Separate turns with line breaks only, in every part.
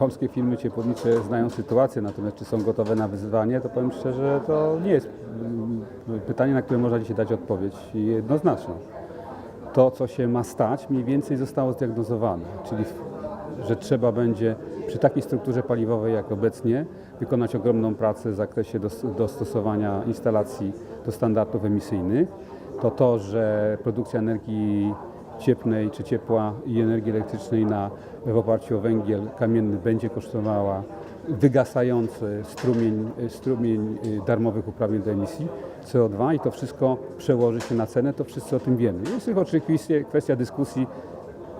polskie firmy ciepłownicze znają sytuację, natomiast czy są gotowe na wyzwanie, to powiem szczerze, to nie jest mm, pytanie, na które można dzisiaj dać odpowiedź jednoznaczną. To, co się ma stać, mniej więcej zostało zdiagnozowane, czyli że trzeba będzie przy takiej strukturze paliwowej jak obecnie wykonać ogromną pracę w zakresie dos- dostosowania instalacji do standardów emisyjnych. To to, że produkcja energii cieplnej czy ciepła i energii elektrycznej na, w oparciu o węgiel kamienny będzie kosztowała wygasający strumień, strumień y, darmowych uprawnień do emisji CO2 i to wszystko przełoży się na cenę, to wszyscy o tym wiemy. Jest tylko oczywiście kwestia dyskusji,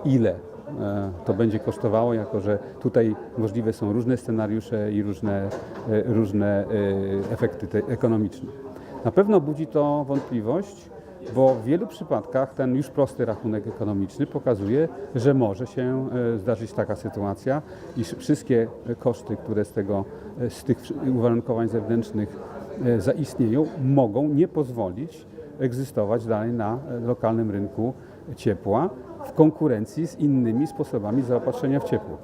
ile e, to będzie kosztowało, jako że tutaj możliwe są różne scenariusze i różne, e, różne e, efekty ekonomiczne. Na pewno budzi to wątpliwość, bo w wielu przypadkach ten już prosty rachunek ekonomiczny pokazuje, że może się e, zdarzyć taka sytuacja, iż wszystkie koszty, które z, tego, e, z tych uwarunkowań zewnętrznych e, zaistnieją, mogą nie pozwolić egzystować dalej na lokalnym rynku ciepła w konkurencji z innymi sposobami zaopatrzenia w ciepło.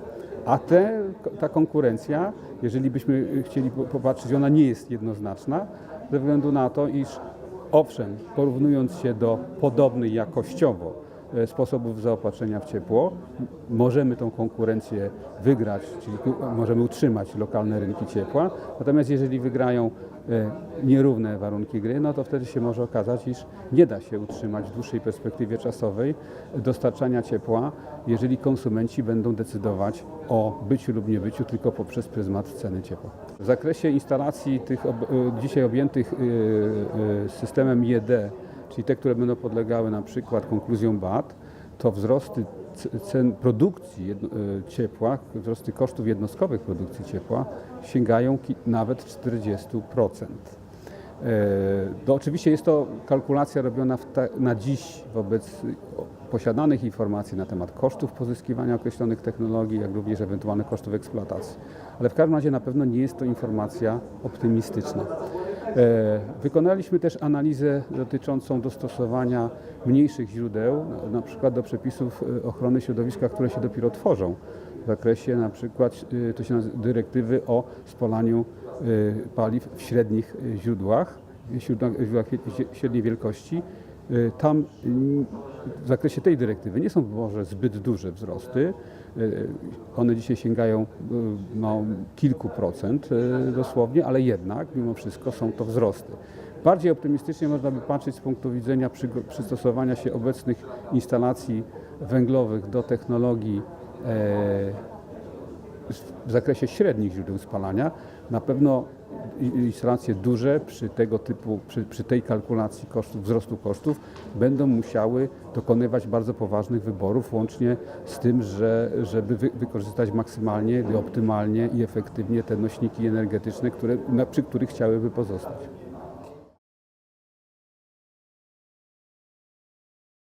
A te, ta konkurencja, jeżeli byśmy chcieli po- popatrzeć, ona nie jest jednoznaczna, ze względu na to, iż owszem, porównując się do podobnych jakościowo sposobów zaopatrzenia w ciepło, możemy tą konkurencję wygrać, czyli możemy utrzymać lokalne rynki ciepła. Natomiast jeżeli wygrają e, nierówne warunki gry, no to wtedy się może okazać, iż nie da się utrzymać w dłuższej perspektywie czasowej dostarczania ciepła, jeżeli konsumenci będą decydować o byciu lub niebyciu tylko poprzez pryzmat ceny ciepła. W zakresie instalacji tych ob, e, dzisiaj objętych e, e, systemem IED, czyli te, które będą podlegały na przykład konkluzjom BAT, to wzrosty cen produkcji e, ciepła, wzrosty kosztów jednostkowych produkcji ciepła sięgają nawet 40%. E, To oczywiście jest to kalkulacja robiona na dziś wobec posiadanych informacji na temat kosztów pozyskiwania określonych technologii, jak również ewentualnych kosztów eksploatacji. Ale w każdym razie na pewno nie jest to informacja optymistyczna. E, Wykonaliśmy też analizę dotyczącą dostosowania mniejszych źródeł, na, przykład do przepisów e, ochrony środowiska, które się dopiero tworzą w zakresie na przykład e, to się nazywa dyrektywy o spalaniu paliw w średnich źródłach, źródłach, źródłach średniej wielkości. E, Tam mm, w zakresie tej dyrektywy nie są może zbyt duże wzrosty. E, One dzisiaj sięgają no, kilku procent dosłownie, ale jednak mimo wszystko są to wzrosty. Bardziej optymistycznie można by patrzeć z punktu widzenia przystosowania się obecnych instalacji węglowych do technologii e, w zakresie średnich źródeł spalania na pewno instalacje duże przy tego typu, przy, przy tej kalkulacji kosztów, wzrostu kosztów będą musiały dokonywać bardzo poważnych wyborów, łącznie z tym, że, żeby wy, wykorzystać maksymalnie, optymalnie i efektywnie te nośniki energetyczne, które, przy których chciałyby pozostać.